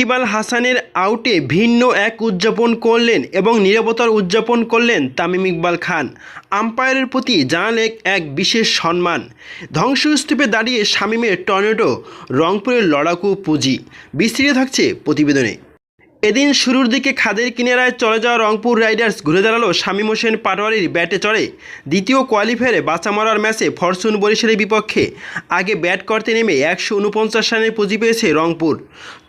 ইকবাল হাসানের আউটে ভিন্ন এক উদযাপন করলেন এবং নিরাপত্তার উদযাপন করলেন তামিম ইকবাল খান। আম্পায়ারের প্রতি জানালেন এক বিশেষ সম্মান। ধ্বংসস্তূপে দাঁড়িয়ে শামীমের টর্নেডো, রংপুরের লড়াকু পুঁজি। বিস্তৃত থাকছে প্রতিবেদনে। এদিন শুরুর দিকে খাদের কিনারায় চলে যাওয়া রংপুর রাইডার্স ঘুরে দাঁড়াল শামীম হোসেন পাটোয়ারির ব্যাটে চড়ে। দ্বিতীয় কোয়ালিফায়ারে বাঁচা মরার ম্যাচে ফরচুন বরিশালের বিপক্ষে। আগে ব্যাট করতে নেমে একশো উনপঞ্চাশ রানের পুঁজি পেয়েছে রংপুর।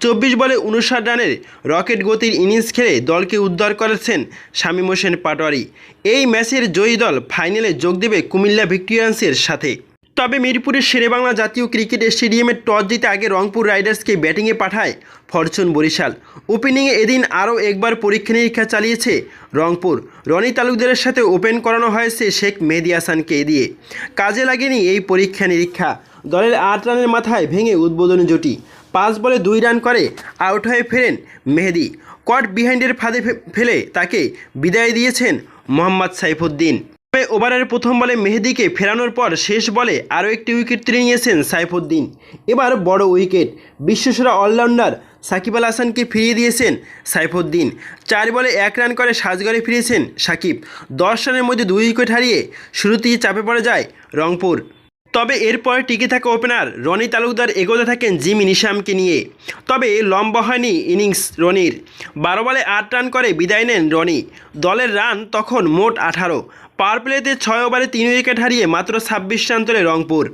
চব্বিশ বলে উনষাট রানের রকেট গতির ইনিংস খেলে দলকে উদ্ধার করেছেন শামীম হোসেন পাটোয়ারি। এই ম্যাচের জয়ী দল ফাইনালে যোগ দেবে কুমিল্লা ভিক্টোরিয়ান্সের সাথে। তবে মিরপুরের শেরেবাংলা জাতীয় ক্রিকেট স্টেডিয়ামে টস জিতে আগে রংপুর রাইডার্সকে ব্যাটিংয়ে পাঠায় ফরচুন বরিশাল। ওপেনিংয়ে এদিন আরও একবার পরীক্ষা নিরীক্ষা চালিয়েছে রংপুর। রনি তালুকদারের সাথে ওপেন করানো হয়েছে শেখ মেহেদি হাসানকে দিয়ে। কাজে লাগেনি এই পরীক্ষা নিরীক্ষা। দলের আট রানের মাথায় ভেঙে উদ্বোধনী জুটি। পাঁচ বলে দুই রান করে আউট হয়ে ফেরেন মেহেদি। কট বিহাইন্ডের ফাঁদে ফেলে তাকে বিদায় দিয়েছেন মোহাম্মদ সাইফুদ্দিন। ওভারের প্রথম বলে মেহেদিকে ফেরানোর পর শেষ বলে আরও একটি উইকেট তুলে নিয়েছেন সাইফুদ্দিন। এবার বড় উইকেট, বিশ্বসেরা অলরাউন্ডার সাকিব আল হাসানকে ফিরিয়ে দিয়েছেন সাইফুদ্দিন। চার বলে এক রান করে সাজগড়ে ফিরিয়েছেন সাকিব। দশ রানের মধ্যে দুই উইকেট হারিয়ে শুরুতেই চাপে পড়ে যায় রংপুর। তবে এরপর টিকে থাকা ওপেনার রনি তালুকদার এগোতে থাকেন জিমি নিশামকে নিয়ে। তবে লম্বা হয়নি ইনিংস রনির। বারো বলে আট রান করে বিদায় নেন রনি। দলের রান তখন মোট আঠারো। পাওয়ার প্লেতে ছয় ওভারে তিন উইকেট হারিয়ে মাত্র ছাব্বিশ রান তোলে রংপুর।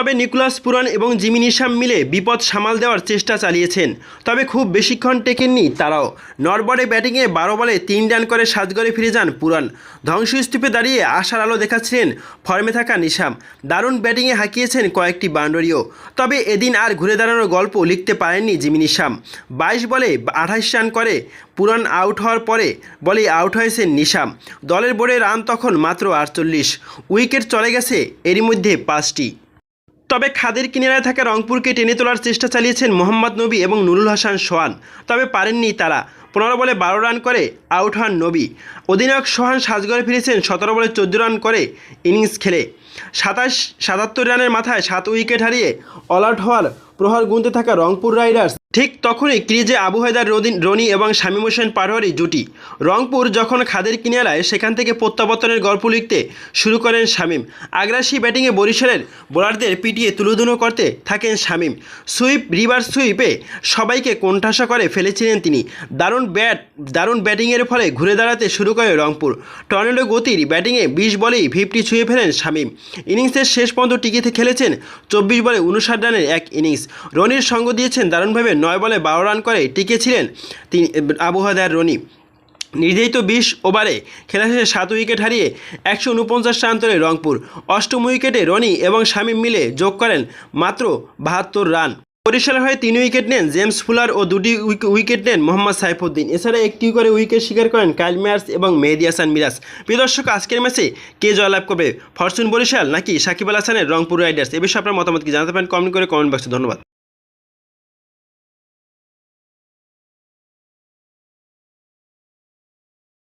তবে নিকোলাস পুরান এবং জিমি নিশাম মিলে বিপদ সামাল দেওয়ার চেষ্টা চালিয়েছেন। তবে খুব বেশিক্ষণ টেকেননি তারাও। নরবরে ব্যাটিংয়ে বারো বলে তিন রান করে সাজগড়ে ফিরে যান পুরান ধ্বংসস্তূপে দাঁড়িয়ে আশার আলো দেখাচ্ছিলেন ফর্মে থাকা নিশাম। দারুণ ব্যাটিংয়ে হাঁকিয়েছেন কয়েকটি বাউন্ডারিও তবে এদিন আর ঘুরে দাঁড়ানোর গল্প লিখতে পারেননি জিমি নিশাম বাইশ বলে আঠাশ রান করে পুরান আউট হওয়ার পরে বলে আউট হয়েছেন নিশাম। দলের বোর্ডে রান তখন মাত্র আটচল্লিশ। উইকেট চলে গেছে এরই মধ্যে পাঁচটি। তবে খাদের কিনারায় থাকা রংপুরকে টেনে তোলার চেষ্টা চালিয়েছেন মোহাম্মদ নবী এবং নুরুল হাসান সোহান। তবে পারেননি তারা। পনেরো বলে বারো রান করে আউট হন নবী। অধিনায়ক সোহান সাজগড়ে ফিরেছেন সতেরো বলে চোদ্দ রান করে ইনিংস খেলে। সাতাশ, সাতাত্তর রানের মাথায় সাত উইকেট হারিয়ে অল আউট হওয়ার প্রহার গুনতে থাকা রংপুর রাইডার্স ঠিক তখনই ক্রিজে আবু হায়দার রদিন রনি এবং শামীম হোসেন পাটোয়ারি জুটি। রংপুর যখন খাদের কিনারায় সেখান থেকে প্রত্যাবর্তনের গল্প লিখতে শুরু করেন শামীম। আগ্রাসী ব্যাটিংয়ে বরিশালের বোলারদের পিটিয়ে তুলোধুনো করতে থাকেন শামীম। সুইপ রিভার সুইপে সবাইকে কোণঠাসা করে ফেলেছিলেন তিনি। দারুণ ব্যাট দারুণ ব্যাটিংয়ের ফলে ঘুরে দাঁড়াতে শুরু করে রংপুর। টর্নেডো গতির ব্যাটিংয়ে বিশ বলেই ফিফটি ছুঁয়ে ফেলেন শামীম। ইনিংসের শেষ পর্যন্ত টিকিতে খেলেছেন চব্বিশ বলে উনষাট রানের এক ইনিংস। রনির সঙ্গ দিয়েছেন দারুণভাবে নয় বলে বারো রান করে টিকেছিলেন তিনি আবহাওয়াদার রনি। নির্ধারিত বিশ ওভারে খেলা শেষে সাত উইকেট হারিয়ে একশো উনপঞ্চাশ রান তোলে রংপুর। অষ্টম উইকেটে রনি এবং শামীম মিলে যোগ করেন মাত্র বাহাত্তর রান। বরিশালের হয়ে তিন উইকেট নেন জেমস ফুলার ও দুটি উইক- উইকেট নেন মোহাম্মদ সাইফুদ্দিন। এছাড়া একটি করে উইকেট শিকার করেন কাইল মেয়ার্স এবং মেহেদি হাসান মিরাজ। প্রিয় দর্শক, আজকের ম্যাচে কে জয়লাভ করবে? ফরচুন বরিশাল নাকি সাকিব আল হাসানের রংপুর রাইডার্স? এ বিষয়ে আপনার মতামত কি জানাতে পারেন? কমেন্ট করে কমেন্ট বক্সে ধন্যবাদ।